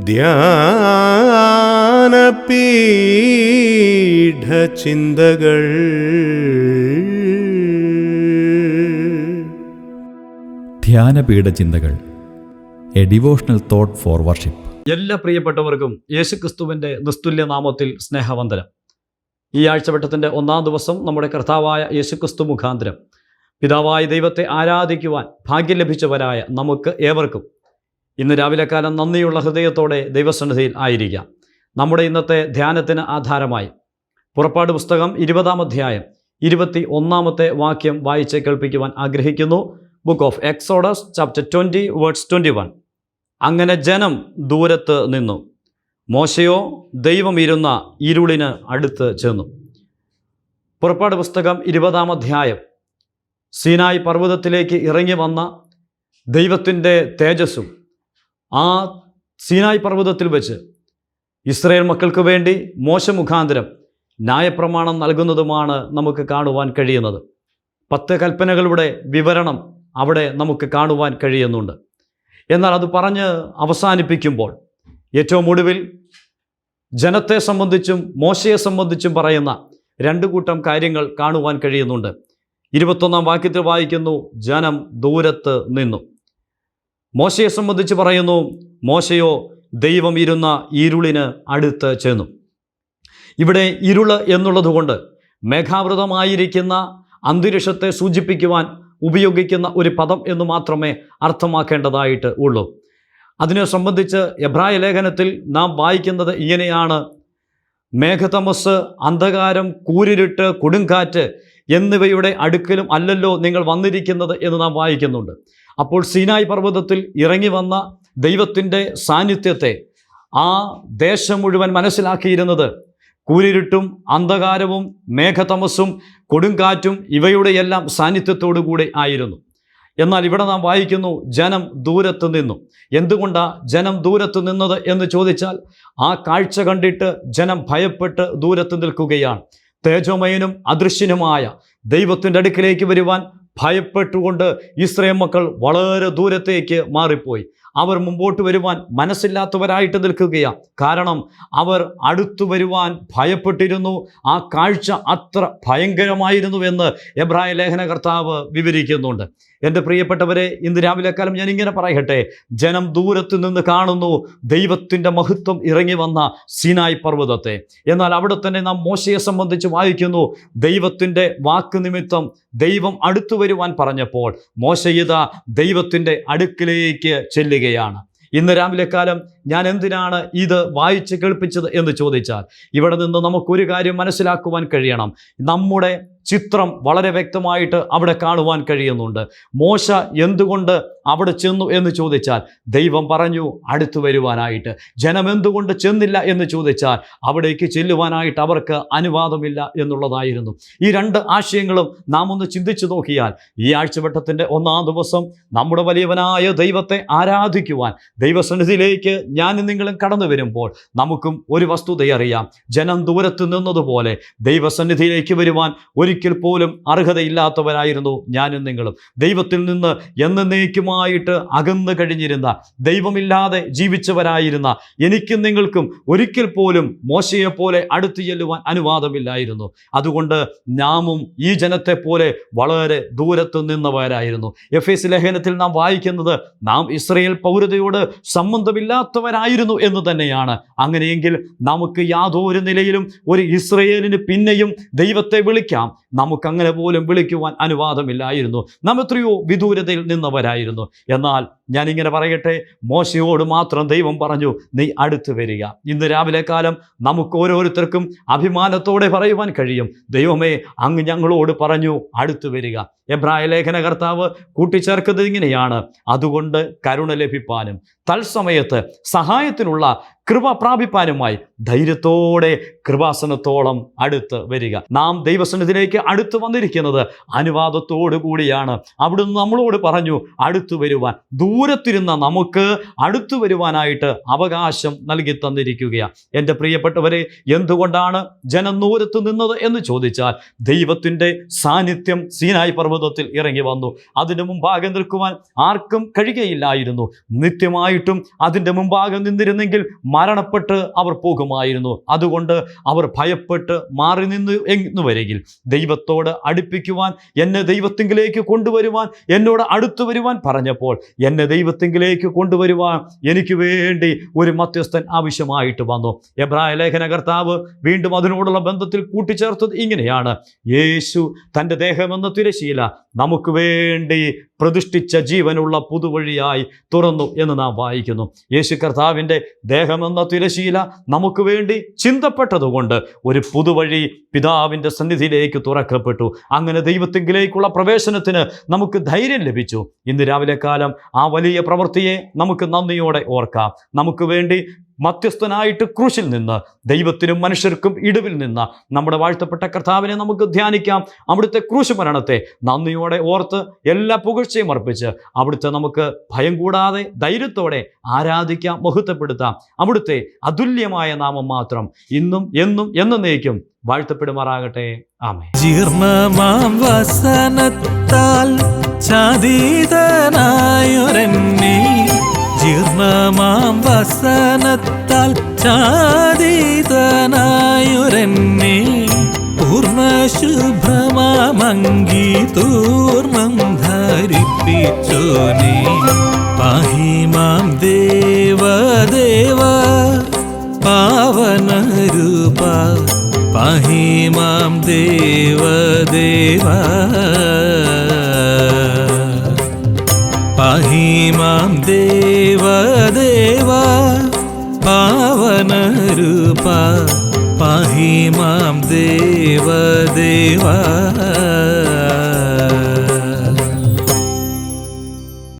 ധ്യാനപീഠചിന്തകൾ. ധ്യാനപീഠ ചിന്തകൾ a devotional thought for worship. എല്ലാ പ്രിയപ്പെട്ടവർക്കും യേശുക്രിസ്തുവിന്റെ നിസ്തുല്യ നാമത്തിൽ സ്നേഹവന്ദനം. ഈ ആഴ്ചവട്ടത്തിന്റെ ഒന്നാം ദിവസം നമ്മുടെ കർത്താവായ യേശുക്രിസ്തു മുഖാന്തരം. പിതാവായ ദൈവത്തെ ആരാധിക്കുവാൻ ഭാഗ്യം ലഭിച്ചവരായ നമുക്ക് ഏവർക്കും ഇന്ന് രാവിലെ കാലം നന്ദിയുള്ള ഹൃദയത്തോടെ ദൈവസന്നിധിയിൽ ആയിരിക്കാം. നമ്മുടെ ഇന്നത്തെ ധ്യാനത്തിന് ആധാരമായി പുറപ്പാട് പുസ്തകം ഇരുപതാം അധ്യായം ഇരുപത്തി ഒന്നാമത്തെ വാക്യം വായിച്ച് കേൾപ്പിക്കുവാൻ ആഗ്രഹിക്കുന്നു. Book of Exodus chapter twenty words twenty one അങ്ങനെ ജനം ദൂരത്ത് നിന്നു. മോശയോ ദൈവം ഇരുന്ന ഇരുളിന് അടുത്ത് ചെന്നു. പുറപ്പാട് പുസ്തകം ഇരുപതാം അധ്യായം സീനായി പർവതത്തിലേക്ക് ഇറങ്ങി വന്ന ദൈവത്തിന്റെ തേജസ്സും ആ സീനായ് പർവതത്തിൽ വെച്ച് ഇസ്രയേൽ മക്കൾക്ക് വേണ്ടി മോശ മുഖാന്തരം ന്യായപ്രമാണം നൽകുന്നതുമാണ് നമുക്ക് കാണുവാൻ കഴിയുന്നത്. പത്ത് കൽപ്പനകളുടെ വിവരണം അവിടെ നമുക്ക് കാണുവാൻ കഴിയുന്നുണ്ട്. എന്നാൽ അത് പറഞ്ഞ് അവസാനിപ്പിക്കുമ്പോൾ ഏറ്റവും ഒടുവിൽ ജനത്തെ സംബന്ധിച്ചും മോശയെ സംബന്ധിച്ചും പറയുന്ന രണ്ട് കൂട്ടം കാര്യങ്ങൾ കാണുവാൻ കഴിയുന്നുണ്ട്. ഇരുപത്തൊന്നാം വാക്യത്തിൽ വായിക്കുന്നു ജനം ദൂരത്ത് നിന്നു. മോശയെ സംബന്ധിച്ച് പറയുന്നു മോശയോ ദൈവം ഇരുന്ന ഇരുളിന് അടുത്ത് ചെന്നു. ഇവിടെ ഇരുൾ എന്നുള്ളതുകൊണ്ട് മേഘാവൃതമായിരിക്കുന്ന അന്തരീക്ഷത്തെ സൂചിപ്പിക്കുവാൻ ഉപയോഗിക്കുന്ന ഒരു പദം എന്ന് മാത്രമേ അർത്ഥമാക്കേണ്ടതായിട്ട് ഉള്ളൂ. അതിനെ സംബന്ധിച്ച് എബ്രായ ലേഖനത്തിൽ നാം വായിക്കുന്നത് ഇങ്ങനെയാണ്. മേഘതമസ് അന്ധകാരം കൂരിരുട്ട് കൊടുങ്കാറ്റ് എന്നിവയുടെ അടുക്കലും അല്ലല്ലോ നിങ്ങൾ വന്നിരിക്കുന്നത് എന്ന് നാം വായിക്കുന്നുണ്ട്. അപ്പോൾ സീനായ് പർവതത്തിൽ ഇറങ്ങി വന്ന ദൈവത്തിന്റെ സാന്നിധ്യത്തെ ആ ദേശം മുഴുവൻ മനസ്സിലാക്കിയിരുന്നത് കൂരിരുട്ടും അന്ധകാരവും മേഘതമസും കൊടുങ്കാറ്റും ഇവയുടെയെല്ലാം സാന്നിധ്യത്തോടു കൂടെ ആയിരുന്നു. എന്നാൽ ഇവിടെ നാം വായിക്കുന്നു ജനം ദൂരത്ത് നിന്നു. എന്തുകൊണ്ടാണ് ജനം ദൂരത്ത് നിന്നത് എന്ന് ചോദിച്ചാൽ ആ കാഴ്ച കണ്ടിട്ട് ജനം ഭയപ്പെട്ട് ദൂരത്ത് നിൽക്കുകയാണ്. തേജോമയനും അദൃശ്യനുമായ ദൈവത്തിന്റെ അടുക്കിലേക്ക് വരുവാൻ ഭയപ്പെട്ടുകൊണ്ട് ഇസ്രയേൽ മക്കൾ വളരെ ദൂരത്തേക്ക് മാറിപ്പോയി. അവർ മുമ്പോട്ട് വരുവാൻ മനസ്സില്ലാത്തവരായിട്ട് നിൽക്കുകയാണ് കാരണം അവർ അടുത്തു വരുവാൻ ഭയപ്പെട്ടിരുന്നു. ആ കാഴ്ച അത്ര ഭയങ്കരമായിരുന്നു എന്ന് എബ്രായ ലേഖന കർത്താവ് വിവരിക്കുന്നുണ്ട്. എന്റെ പ്രിയപ്പെട്ടവരെ ഇന്ന് രാവിലെ കാലം ഞാൻ ഇങ്ങനെ പറയട്ടെ. ജനം ദൂരത്ത് നിന്ന് കാണുന്നു. ദൈവത്തിന്റെ മഹത്വം ഇറങ്ങി വന്ന സിനായ് പർവതത്തെ. എന്നാൽ അവിടെ തന്നെ നാം മോശയെ സംബന്ധിച്ച് വായിക്കുന്നു. ദൈവത്തിന്റെ വാക്ക് നിമിത്തം ദൈവം അടുത്തു വരുവാൻ പറഞ്ഞപ്പോൾ മോശയിത ദൈവത്തിന്റെ അടുക്കിലേക്ക് ചെല്ലുകയാണ് ഇന്ന് രാവിലെ കാലം ഞാൻ എന്തിനാണ് ഇത് വായിച്ച് കേൾപ്പിച്ചത് എന്ന് ചോദിച്ചാൽ ഇവിടെ നിന്ന് നമുക്കൊരു കാര്യം മനസ്സിലാക്കുവാൻ കഴിയണം. നമ്മുടെ ചിത്രം വളരെ വ്യക്തമായിട്ട് അവിടെ കാണുവാൻ കഴിയുന്നുണ്ട്. മോശ എന്തുകൊണ്ട് അവിടെ ചെന്നു എന്ന് ചോദിച്ചാൽ ദൈവം പറഞ്ഞു അടുത്തു വരുവാനായിട്ട്. ജനം എന്തുകൊണ്ട് ചെന്നില്ല എന്ന് ചോദിച്ചാൽ അവിടേക്ക് ചെല്ലുവാനായിട്ട് അവർക്ക് അനുവാദമില്ല എന്നുള്ളതായിരുന്നു. ഈ രണ്ട് ആശയങ്ങളും നാം ഒന്ന് ചിന്തിച്ചു നോക്കിയാൽ ഈ ആഴ്ചവട്ടത്തിന്റെ ഒന്നാം ദിവസം നമ്മുടെ വലിയവനായ ദൈവത്തെ ആരാധിക്കുവാൻ ദൈവസന്നിധിയിലേക്ക് ഞാൻ നിങ്ങളും കടന്നു വരുമ്പോൾ നമുക്കും ഒരു വസ്തുതയറിയാം ജനം ദൂരത്ത് നിന്നതുപോലെ ദൈവസന്നിധിയിലേക്ക് വരുവാൻ ഒരിക്കൽ പോലും അർഹതയില്ലാത്തവരായിരുന്നു ഞാനും നിങ്ങളും. ദൈവത്തിൽ നിന്ന് എന്നേക്കുമായിട്ട് അകന്നു കഴിഞ്ഞിരുന്ന ദൈവമില്ലാതെ ജീവിച്ചവരായിരുന്ന എനിക്കും നിങ്ങൾക്കും ഒരിക്കൽ പോലും മോശയെപ്പോലെ അടുത്തു ചെല്ലുവാൻ അനുവാദമില്ലായിരുന്നു. അതുകൊണ്ട് നാമും ഈ ജനത്തെ പോലെ വളരെ ദൂരത്തു നിന്നവരായിരുന്നു. എഫ് എസ് ലേഖനത്തിൽ നാം വായിക്കുന്നത് നാം ഇസ്രയേൽ പൗരതയോട് സംബന്ധമില്ലാത്തവരായിരുന്നു എന്ന് തന്നെയാണ്. അങ്ങനെയെങ്കിൽ നമുക്ക് യാതൊരു നിലയിലും ഒരു ഇസ്രയേലിന് പിന്നെയും ദൈവത്തെ വിളിക്കാം. നമുക്കങ്ങനെ പോലും വിളിക്കുവാൻ അനുവാദമില്ലായിരുന്നു. നാം എത്രയോ വിദൂരതയിൽ നിന്നവരായിരുന്നു. എന്നാൽ ഞാനിങ്ങനെ പറയട്ടെ മോശയോട് മാത്രം ദൈവം പറഞ്ഞു നീ അടുത്ത് വരിക. ഇന്ന് രാവിലെ കാലം നമുക്ക് ഓരോരുത്തർക്കും അഭിമാനത്തോടെ പറയുവാൻ കഴിയും. ദൈവമേ അങ്ങ് ഞങ്ങളോട് പറഞ്ഞു അടുത്തു വരിക. എബ്രായ ലേഖന കർത്താവ് കൂട്ടിച്ചേർക്കുന്നത് ഇങ്ങനെയാണ്. അതുകൊണ്ട് കരുണ ലഭിപ്പാനും തത്സമയത്ത് സഹായത്തിനുള്ള കൃപ പ്രാപിപ്പാനുമായി ധൈര്യത്തോടെ കൃപാസനത്തോളം അടുത്ത് വരിക. നാം ദൈവസന്നിധിയിലേക്ക് അടുത്ത് വന്നിരിക്കുന്നത് അനുവാദത്തോടു കൂടിയാണ് അവിടുന്ന് നമ്മളോട് പറഞ്ഞു അടുത്തു വരുവാൻ ദൂരത്തിരുന്ന നമുക്ക് അടുത്തു വരുവാനായിട്ട് അവകാശം നൽകി തന്നിരിക്കുകയാണ് എന്റെ പ്രിയപ്പെട്ടവരെ എന്തുകൊണ്ടാണ് ജനം ദൂരത്ത് നിന്നത് എന്ന് ചോദിച്ചാൽ ദൈവത്തിന്റെ സാന്നിധ്യം സീനായി പർവതത്തിൽ ഇറങ്ങി വന്നു. അതിന്റെ മുമ്പാകെ നിൽക്കുവാൻ ആർക്കും കഴിയുകയില്ലായിരുന്നു. നിത്യമായിട്ടും അതിന്റെ മുമ്പാകെ നിന്നിരുന്നെങ്കിൽ മരണപ്പെട്ട് അവർ പോകുമായിരുന്നു. അതുകൊണ്ട് അവർ ഭയപ്പെട്ട് മാറി നിന്ന് എന്ന് വരികിൽ. ദൈവത്തോട് അടുപ്പിക്കുവാൻ എന്നെ ദൈവത്തിങ്കിലേക്ക് കൊണ്ടുവരുവാൻ എന്നോട് അടുത്തു വരുവാൻ പറഞ്ഞപ്പോൾ എന്നെ ദൈവത്തിങ്കിലേക്ക് കൊണ്ടുവരുവാൻ എനിക്ക് വേണ്ടി ഒരു മധ്യസ്ഥൻ ആവശ്യമായിട്ട് വന്നു. എബ്രായ ലേഖന കർത്താവ് വീണ്ടും അതിനോടുള്ള ബന്ധത്തിൽ കൂട്ടിച്ചേർത്തത് ഇങ്ങനെയാണ്. യേശു തന്റെ ദേഹമെന്ന തിരശീല നമുക്ക് വേണ്ടി പ്രതിഷ്ഠിച്ച ജീവനുള്ള പുതുവഴിയായി തുറന്നു എന്ന് നാം വായിക്കുന്നു. യേശു കർത്താവിന്റെ ദേഹമെന്ന തിരശീല നമുക്ക് വേണ്ടി ചിന്തപ്പെട്ടതുകൊണ്ട് ഒരു പുതുവഴി പിതാവിന്റെ സന്നിധിയിലേക്ക് തുറക്കപ്പെട്ടു. അങ്ങനെ ദൈവത്തിങ്കിലേക്കുള്ള പ്രവേശനത്തിന് നമുക്ക് ധൈര്യം ലഭിച്ചു. ഇന്ന് രാവിലെ കാലം ആ വലിയ പ്രവൃത്തിയെ നമുക്ക് നന്ദിയോടെ ഓർക്കാം. നമുക്ക് വേണ്ടി മധ്യസ്ഥനായിട്ട് ക്രൂശിൽ നിന്ന് ദൈവത്തിനും മനുഷ്യർക്കും ഇടിവിൽ നിന്ന് നമ്മുടെ വാഴ്ത്തപ്പെട്ട കർത്താവിനെ നമുക്ക് ധ്യാനിക്കാം. അവിടുത്തെ ക്രൂശ് മരണത്തെ നന്ദിയോടെ ഓർത്ത് എല്ലാ പുകഴ്ചയും അർപ്പിച്ച് അവിടുത്തെ നമുക്ക് ഭയം കൂടാതെ ധൈര്യത്തോടെ ആരാധിക്കാം മഹത്വപ്പെടുത്താം. അവിടുത്തെ അതുല്യമായ നാമം മാത്രം ഇന്നും എന്നും എന്നേക്കും വാഴ്ത്തപ്പെടുമാറാകട്ടെ. ആമേ ജീർണമാം വസനത്താൽ ജീർണമാം വസനത്താൽ ചാതീതനായുരന്നെ പൂർണ ശുഭ്രമാമങ്കി തൂർണം ധരിപ്പിച്ചോനെ പാഹിമാം ദേവദേവ പാവനരൂപ പാഹി മാം ദേവദേവ പാഹി മാം ദേവദേവ പാവനരൂപ പാഹി മാം ദേവദേവ